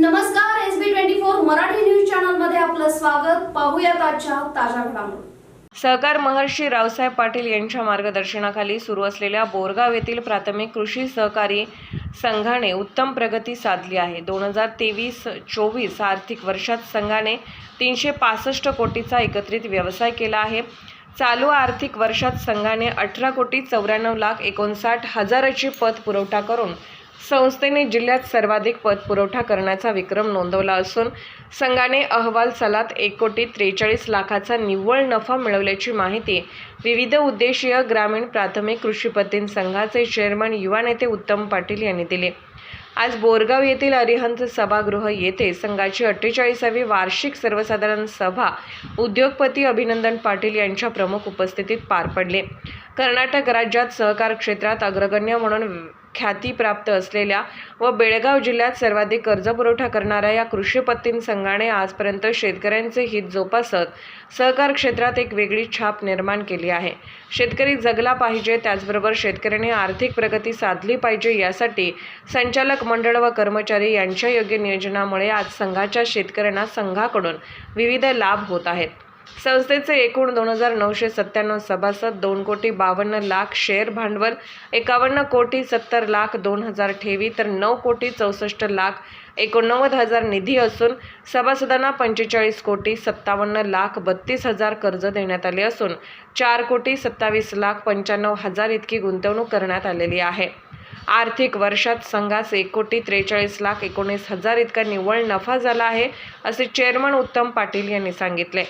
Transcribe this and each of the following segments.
नमस्कार S B twenty four Marathi news चॅनलमध्ये आपलं स्वागत. पाहूयात आजच्या ताज्या घडामोडी. सहकार महर्षी रावसाहेब पाटील यांच्या मार्गदर्शनाखाली सुरू असलेल्या बोरगाव येथील प्राथमिक कृषी सहकारी संघाने उत्तम प्रगती साधली आहे. दोन हजार तेवीस चोवीस आर्थिक वर्षात संघाने तीनशे पासष्ट कोटीचा एकत्रित व्यवसाय केला आहे. चालू आर्थिक वर्षात संघाने अठरा कोटी चौऱ्याण्णव लाख एकोणसाठ हजाराची पत पुरवठा करून संस्थेने जिल्ह्यात सर्वाधिक पतपुरवठा करण्याचा विक्रम नोंदवला असून संघाने अहवाल सलात एक कोटी त्रेचाळीस लाखाचा निव्वळ नफा मिळवल्याची माहिती विविध उद्देशीय ग्रामीण प्राथमिक कृषी संघाचे चेअरमन युवा नेते उत्तम पाटील यांनी दिले. आज बोरगाव येथील अरिहंत सभागृह येथे संघाची अठ्ठेचाळीसावी वार्षिक सर्वसाधारण सभा उद्योगपती अभिनंदन पाटील यांच्या प्रमुख उपस्थितीत पार पडले. कर्नाटक राज्यात सहकार क्षेत्रात अग्रगण्य म्हणून ख्यातीप्राप्त असलेल्या व बेळगाव जिल्ह्यात सर्वाधिक कर्जपुरवठा करणाऱ्या या कृषीपत्तीन संघाने आजपर्यंत शेतकऱ्यांचे हित जोपासत सहकार क्षेत्रात एक वेगळी छाप निर्माण केली आहे. शेतकरी जगला पाहिजे त्याचबरोबर शेतकऱ्याने आर्थिक प्रगती साधली पाहिजे यासाठी संचालक मंडळ व कर्मचारी यांच्या योग्य नियोजनामुळे आज संघाच्या शेतकऱ्यांना संघाकडून विविध लाभ होत आहेत. संस्थेचे एकूण दोन हजार नऊशे सत्त्याण्णव सभासद दोन कोटी बावन्न लाख शेअर भांडवल एकावन्न कोटी सत्तर लाख दोन हजार ठेवी तर नऊ कोटी चौसष्ट लाख एकोणनव्वद हजार निधी असून सभासदांना पंचेचाळीस कोटी सत्तावन्न लाख बत्तीस हजार कर्ज देण्यात आले असून चार कोटी सत्तावीस लाख पंच्याण्णव हजार इतकी गुंतवणूक करण्यात आलेली आहे. आर्थिक वर्षात संघास एक कोटी त्रेचाळीस लाख एकोणीस हजार इतका निव्वळ नफा झाला आहे असे चेअरमन उत्तम पाटील यांनी सांगितले.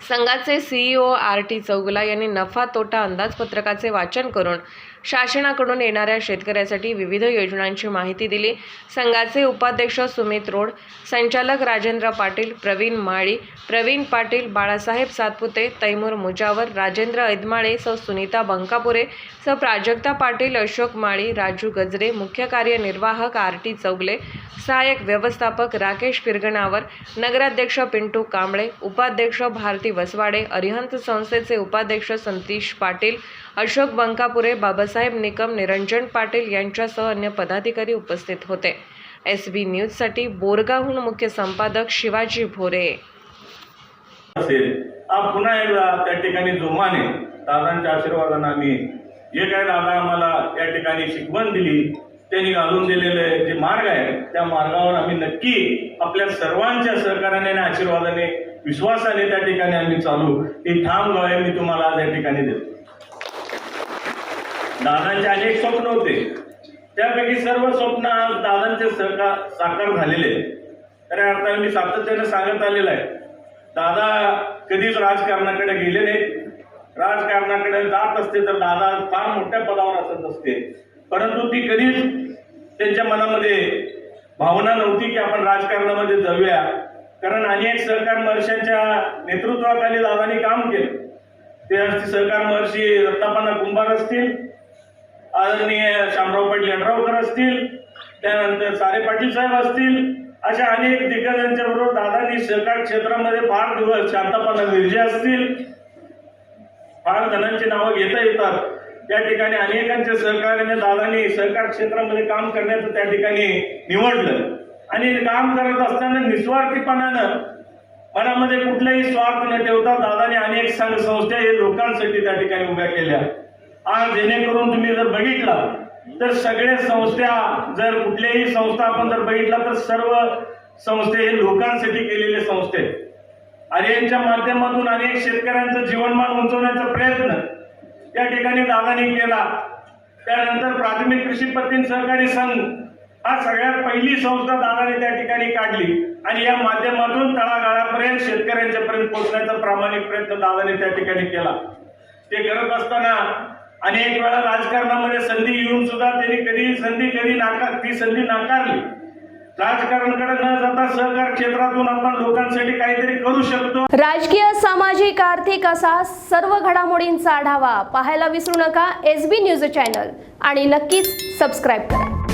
संघाचे सीईओ आर टी चौगुला यांनी नफा तोटा अंदाजपत्रकाचे वाचन करून शासनाकडून येणाऱ्या शेतकऱ्यासाठी विविध योजनांची माहिती दिली. संघाचे उपाध्यक्ष सुमित रोड संचालक राजेंद्र पाटील प्रवीण माळी प्रवीण पाटील बाळासाहेब सातपुते तैमूर मुजावर राजेंद्र ऐदमाळे सौ सुनीता बंकापुरे सौ प्राजक्ता पाटील अशोक माळी राजू गजरे मुख्य कार्यनिर्वाहक आर टी चौगले सहाय्यक व्यवस्थापक राकेश फिरगणावर नगराध्यक्ष पिंटू कांबळे उपाध्यक्ष भारती वसवाडे अरिहंत संस्थेचे उपाध्यक्ष सतीश पाटील अशोक बंकापुरे बाबासाहेब निकम निरंजन पाटील यांच्यासह अन्य पदाधिकारी उपस्थित होते. एस बी न्यूजसाठी बोरगावहून मुख्य संपादक शिवाजी भोरे. असेल. पुन्हा एकदा त्या ठिकाणी जोमाने दादांच्या आशीर्वादाने आम्ही जे काय दादा आम्हाला या ठिकाणी शिकवण दिली त्यांनी घालून दिलेले जे मार्ग आहे त्या मार्गावर आम्ही नक्की आपल्या सर्वांच्या सहकार्याने आणि आशीर्वादाने विश्वासाने त्या ठिकाणी आम्ही चालू. ही ठाम गावे मी तुम्हाला आज या ठिकाणी देतो. दादांचे अनेक स्वप्न होते. त्यापैकी सर्व स्वप्न आज दादांचे सहकार साकार झालेले आहेत. खऱ्या अर्थाने मी सातत्याने सांगत आलेलं आहे. दादा कधीच राजकारणाकडे गेले नाहीत. राजकारणाकडे जात असते तर दादा फार मोठ्या पदावर असत असते. परंतु ती कधीच त्यांच्या मनामध्ये भावना नव्हती की आपण राजकारणामध्ये जाऊया. कारण अनेक सहकार महर्षांच्या नेतृत्वाखाली दादांनी काम केलं. ते असतील सहकार महर्षी रत्नापन्ना कुंभार असतील आदरणीय शामराव पाटील यड्रावकर असतील त्यानंतर सारे पाटील साहेब असतील अशा अनेक दिग्गजांच्या बरोबर दादांनी सहकार क्षेत्रामध्ये फार दिवस शांतापन्ना मिरजे असतील. फार जणांची नावं घेता येतात. त्या ठिकाणी अनेकांच्या सहकार्याने दादांनी सहकार क्षेत्रामध्ये काम करण्याचं त्या ठिकाणी निवडलं. आणि काम करत असताना निस्वार्थीपणानं मनामध्ये कुठलाही स्वार्थ न ठेवता दादाने अनेक संघ संस्था हे लोकांसाठी त्या ठिकाणी उभ्या केल्या. आज जेणेकरून तुम्ही जर बघितला तर सगळ्या संस्था जर कुठल्याही संस्था आपण जर बघितला तर सर्व संस्थे हे लोकांसाठी केलेले संस्थे आणि यांच्या माध्यमातून अनेक शेतकऱ्यांचं जीवनमान उंचवण्याचा प्रयत्न या ठिकाणी दादानी केला. त्यानंतर प्राथमिक कृषी पत्तीन सहकारी संघ हा सगळ्यात पहिली संस्था दादाने त्या ठिकाणी काढली. आणि या माध्यमातून तळागाळापर्यंत शेतकऱ्यांच्या पर्यंत पोहोचण्याचा प्रामाणिक प्रयत्न दादाने त्या ठिकाणी केला. ते करत असताना अनेक वेळा राजकारणामध्ये संधी येऊन सुद्धा त्यांनी कधी संधी कधी नाकार ती संधी नाकारली. राजकारणाकडे न जाता सहकार क्षेत्रातून आपण लोकांसाठी काहीतरी करू शकतो. राजकीय सामाजिक आर्थिक असा सर्व घडामोडींचा आढावा पाहायला विसरू नका. S B news channel. आणि नक्कीच सबस्क्राईब करा.